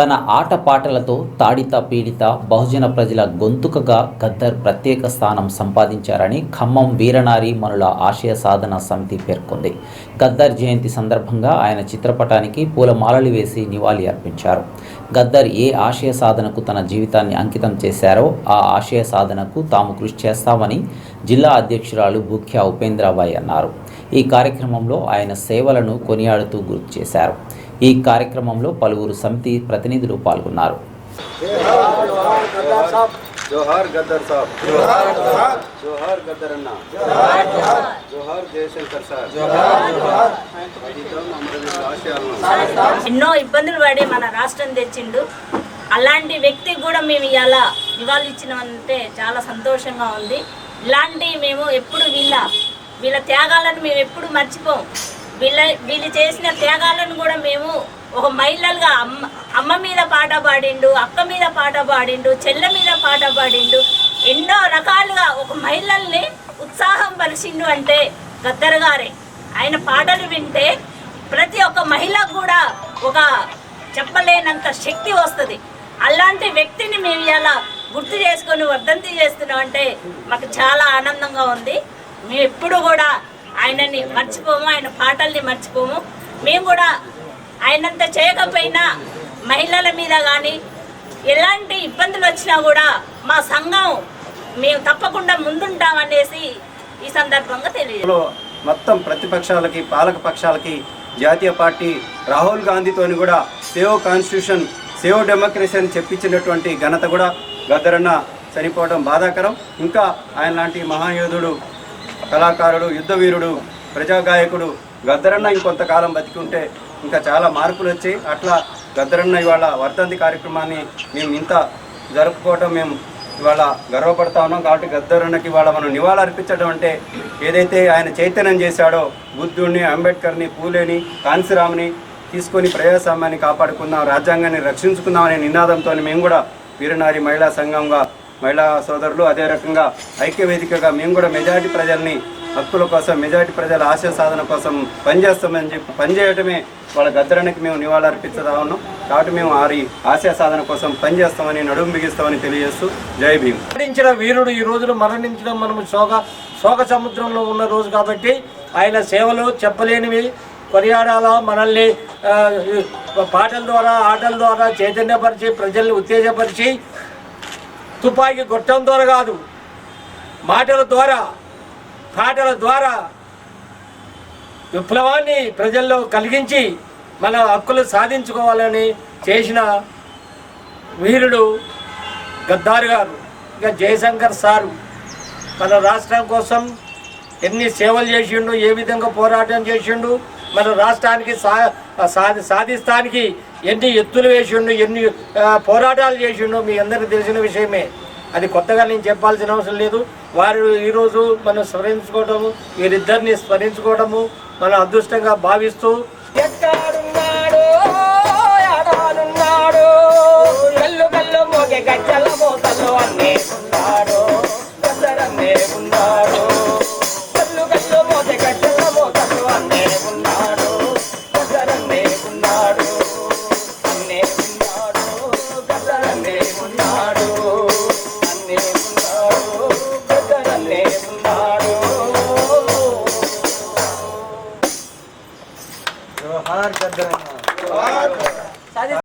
తన ఆటపాటలతో తాడిత పీడిత బహుజన ప్రజల గొంతుకగా గద్దర్ ప్రత్యేక స్థానం సంపాదించారని ఖమ్మం వీరనారి మనుల ఆశయ సాధన సమితి పేర్కొంది. గద్దర్ జయంతి సందర్భంగా ఆయన చిత్రపటానికి పూలమాలలు వేసి నివాళి అర్పించారు. గద్దర్ ఏ ఆశయ సాధనకు తన జీవితాన్ని అంకితం చేశారో ఆ ఆశయ సాధనకు తాము కృషి చేస్తామని జిల్లా అధ్యక్షురాలు భూఖ్యా ఉపేంద్రాబాయ్ అన్నారు. ఈ కార్యక్రమంలో ఆయన సేవలను కొనియాడుతూ గుర్తు చేశారు. ఈ కార్యక్రమంలో పలువురు సమితి ప్రతినిధులు పాల్గొన్నారు. జోహార్ గద్దర్ సాబ్. జోహార్ గద్దర్ అన్న. జోహార్ జయశంకర్ సార్. అదితం అమరవీరుల ఆశయాలను ఎన్నో ఇబ్బందులు పడి మన రాష్ట్రం తెచ్చిండు. అలాంటి వ్యక్తికి కూడా మేము ఇలా నివాళిచ్చినామంటే చాలా సంతోషంగా ఉంది. ఇలాంటి మేము ఎప్పుడు వీళ్ళ వీళ్ళ త్యాగాలను మేము ఎప్పుడు మర్చిపోం. వీళ్ళ వీళ్ళు చేసిన త్యాగాలను కూడా మేము ఒక మహిళలుగా అమ్మ అమ్మ మీద పాట పాడిండు అక్క మీద పాట పాడిండు చెల్లె మీద పాట పాడిండు ఎన్నో రకాలుగా ఒక మహిళల్ని ఉత్సాహం పరిచిండు అంటే గద్దర్ గారే. ఆయన పాటలు వింటే ప్రతి ఒక్క మహిళ కూడా ఒక చెప్పలేనంత శక్తి వస్తుంది. అలాంటి వ్యక్తిని మేము ఇలా గుర్తు చేసుకొని వర్ధంతి చేస్తున్నాం అంటే మాకు చాలా ఆనందంగా ఉంది. మేము ఎప్పుడు కూడా ఆయనని మర్చిపోము ఆయన పాటల్ని మర్చిపోము. మేము కూడా ఆయనంత చేయకపోయినా మహిళల మీద కానీ ఎలాంటి ఇబ్బందులు వచ్చినా కూడా మా సంఘం మేము తప్పకుండా ముందుంటామనేసి ఈ సందర్భంగా తెలియదు మొత్తం ప్రతిపక్షాలకి పాలక పక్షాలకి జాతీయ పార్టీ రాహుల్ గాంధీతోని కూడా సేవ్ కాన్స్టిట్యూషన్ సేవ్ డెమోక్రసీ అని చెప్పించినటువంటి ఘనత కూడా గద్దరన్న చనిపోవడం బాధాకరం. ఇంకా ఆయన లాంటి మహాయోధుడు కళాకారుడు యుద్ధవీరుడు ప్రజాగాయకుడు గద్దరన్న ఇంకొంతకాలం బతికి ఉంటే ఇంకా చాలా మార్పులు వచ్చాయి. అట్లా గద్దరన్న ఇవాళ వర్ధంతి కార్యక్రమాన్ని మేము ఇంత జరుపుకోవటం మేము ఇవాళ గర్వపడతా ఉన్నాం. కాబట్టి గద్దరన్నకి ఇవాళ మనం నివాళ అర్పించడం అంటే ఏదైతే ఆయన చైతన్యం చేశాడో బుద్ధుడిని అంబేద్కర్ని పూలేని కాంశీరామ్ని తీసుకొని ప్రజాస్వామ్యాన్ని కాపాడుకుందాం రాజ్యాంగాన్ని రక్షించుకుందాం అనే నినాదంతో మేము కూడా వీరనారి మహిళా సంఘంగా మహిళా సోదరులు అదే రకంగా ఐక్యవేదికగా మేము కూడా మెజారిటీ ప్రజల్ని హక్కుల కోసం మెజారిటీ ప్రజల ఆశయ సాధన కోసం పనిచేస్తామని చెప్పి పనిచేయటమే వాళ్ళ గద్దరానికి మేము నివాళులు ఉన్నాం కాబట్టి మేము వారి ఆశయ సాధన కోసం పనిచేస్తామని నడుము బిగిస్తామని తెలియజేస్తూ జై భీమ్. మరణించిన వీరుడు ఈ రోజున మరణించడం మనము శోక శోక సముద్రంలో ఉన్న రోజు కాబట్టి ఆయన సేవలు చెప్పలేనివి కొనియాడాల మనల్ని పాటల ద్వారా ఆటల ద్వారా చైతన్యపరిచి ప్రజల్ని ఉత్తేజపరిచి తుపాకీ గొట్టం ద్వారా కాదు మాటల ద్వారా పాటల ద్వారా విప్లవాన్ని ప్రజల్లో కలిగించి మన హక్కులు సాధించుకోవాలని చేసిన వీరుడు గద్దారు గారు. ఇక జయశంకర్ సారు మన రాష్ట్రం కోసం ఎన్ని సేవలు చేసిండు ఏ విధంగా పోరాటం చేసిండు మన రాష్ట్రానికి సా సాధి సాధిస్తానికి ఎన్ని ఎత్తులు వేసిండు ఎన్ని పోరాటాలు చేసిండు మీ అందరికీ తెలిసిన విషయమే. అది కొత్తగా నేను చెప్పాల్సిన అవసరం లేదు. వారు ఈరోజు మనం స్మరించుకోవడము వీరిద్దరిని స్మరించుకోవడము మన అదృష్టంగా భావిస్తూ நல்லா இருக்கு